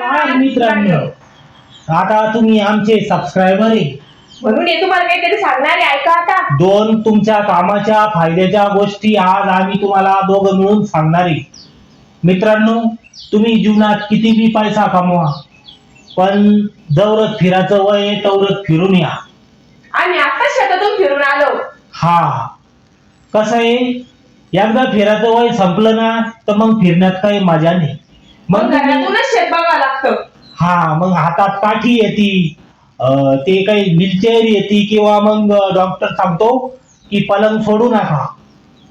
नमस्कार मित्रांनो. आता तुम्ही आमचे सबस्क्रायबर आहे. म्हणून हे तुम्हाला काहीतरी सांगणार आहे ऐका आता? दोन तुमच्या कामाच्या फायद्याच्या गोष्टी आज आम्ही तुम्हाला दोघं मिळून सांगणार आहे. मित्रांनो तुम्ही जीवनात किती बी पैसा कमवा पण जवरच फिरायचं वय आहे, तवरच फिरून या. आम्ही आता शेतातून फिरून आलो. हा. कसं आहे? एकदा फिरायचं वय संपलं ना तर मग फिरण्यात काही मजा नाही. मग मग तुम्ही- घरातूनच शेत लागतं. हा मग हातात काठी येते अं, ते काही व्हीलचेअर येते किंवा मग डॉक्टर सांगतो की पलंग सोडू नका.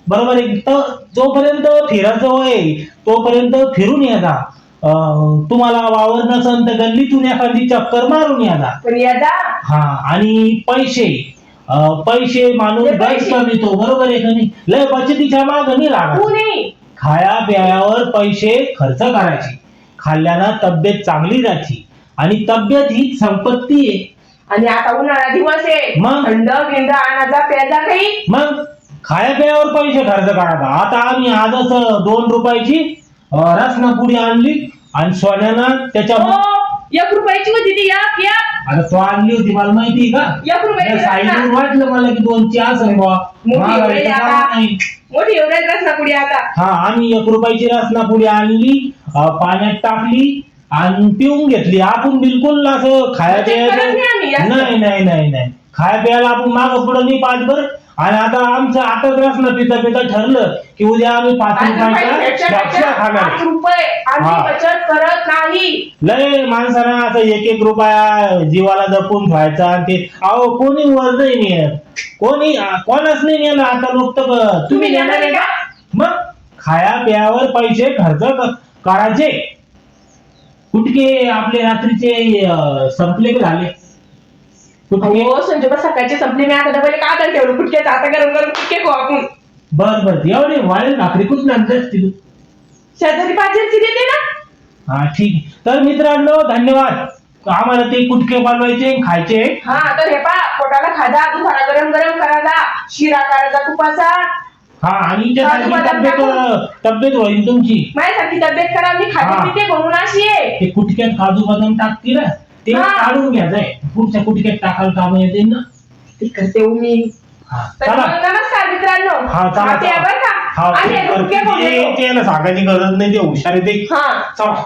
बरोबर आहे? तर जोपर्यंत फिरायचं वय तोपर्यंत फिरून याचा अं, तुम्हाला वावर नसन तर गल्लीतून एखादी चक्कर मारून पण याचा हा आणि पैसे अं, पैसे माणूस ते पैसे. कमीतो बरोबर आहे का नाही? लय बचतीच्या माग नाही लागत. कुणी? खाया प्यायावर पैसे खर्च करायचे. खाल्ल्यानं तब्येत चांगली राहते आणि तब्येत ही संपत्ती आहे. आणि आता उन्हाळा दिवस आहे. मग? थंड गिंड आणायचा प्याजा काही? मग? खाया प्यायावर पैसे खर्च करायचा आता आम्ही आजच दोन रुपयाची अं, रसनापुडी आणली आणि सोन्यानं त्याच्या हो एक रुपयाची होती ती एक एक आता तो आणली होती मला माहिती का एक रुपयाची साईडून. वाटलं मला की. मोठी महागाई एवढी तर आता. काय नाही. मोठी एवढ्याच रसना पुढे आता हा आम्ही एक रुपयाची रसनापुडी आणली अं, पाण्यात टाकली आणि पिऊन घेतली आपण बिलकुल असं खाया म्हणजे करत नाही आम्ही प्यायचं जास्त. नाही नाही नाही नाही खाया प्यायला आपण माग पुढं नाही पाच बर आणि आता आमचं आताच रसना पिता पिता ठरलं की उद्या आम्ही पाच पाच रुपयाची रुपयाच्या खाणार हा. बचत करत नाही. लय माणसानं असं एक एक रुपया जीवाला जपून ठेवायचा आणि ते अहो कोणी वर नाही नेत. कोणी कोणाच नाही नेलं आता लोक तर तुम्ही नेणार आहे का? मग खाया प्यावर पैसे खर्च क- करायचे. कुठके आपले रात्रीचे अं, संपले का झाले? हो संजोबा सकाळची संपली. मी आता डबल का आता ठेवलं. कुठके आता गरम गरम कुठके खाऊ आपण. बर बर. एवढे वाळे भाकरी कुठून आणले असतील शेजारी पाहिजे देते ना. हा ठीक. आहे. तर मित्रांनो धन्यवाद. आम्हाला ते कुटके बनवायचे खायचे. हा तर हे पा पोटाला खाजा दुखारा गरम गरम करायचा शिरा करायचा तुपाचा. हा आणि त्यासाठी काजू बदाम तब्येत तब्येत होईल तुमची. माझ्यासारखी तब्येत करा मी हा. खाते पिते म्हणून अशी आहे. ते कुटक्यात काजू बदाम टाकतील. ना ते हा. काढून घ्यायचंय पुढच्या कुटक्यात टाकायला काम येते ना. ती करते हो मी. हा, तर चला. हा बरं का. हा आणि ते हे ते-. त्याला सांगायची गरज नाही ते हुशार आहे ते. हा. चला.